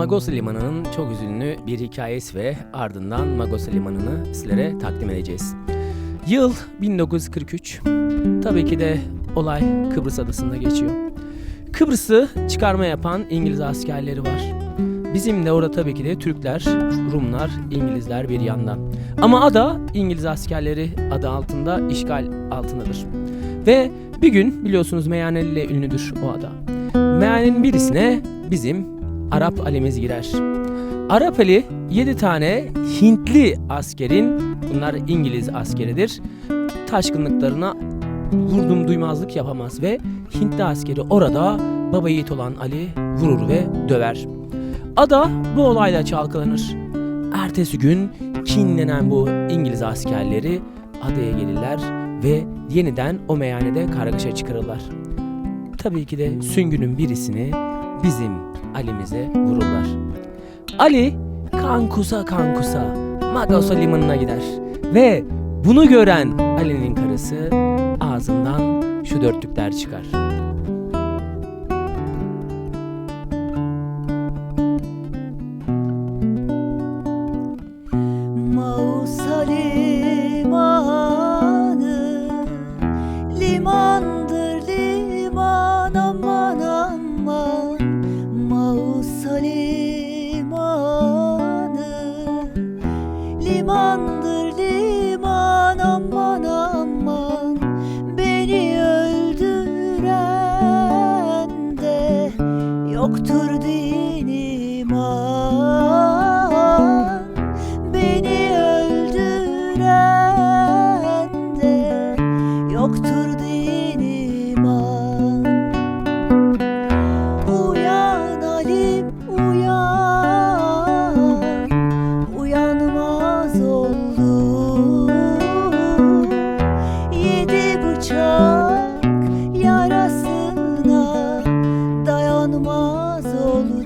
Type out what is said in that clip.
Magosa Limanı'nın çok üzünlü bir hikayesi ve ardından Magosa Limanı'nı sizlere takdim edeceğiz. Yıl 1943. Tabii ki de olay Kıbrıs adasında geçiyor. Kıbrıs'ı çıkarma yapan İngiliz askerleri var. Bizim de orada tabii ki de Türkler, Rumlar, İngilizler bir yandan. Ama ada İngiliz askerleri adı altında işgal altındadır. Ve bir gün biliyorsunuz meyhaneli ile ünlüdür o ada. Meyhanenin birisine bizim Arap Ali'miz girer. Arap Ali 7 tane Hintli askerin, bunlar İngiliz askeridir, taşkınlıklarına vurdum duymazlık yapamaz ve Hintli askeri orada baba yiğit olan Ali vurur ve döver. Ada bu olayla çalkalanır. Ertesi gün kinlenen bu İngiliz askerleri adaya gelirler ve yeniden o meyhanede kargaşa çıkarırlar. Tabii ki de süngünün birisini bizim Ali'mize vururlar. Ali kankusa kankusa Magosa limanına gider ve bunu gören Ali'nin karısı ağzından şu dörtlükler çıkar. Mausa limandır liman aman aman. Beni öldüren de yoktur din iman. Beni öldüren de yoktur din iman olmaz olur.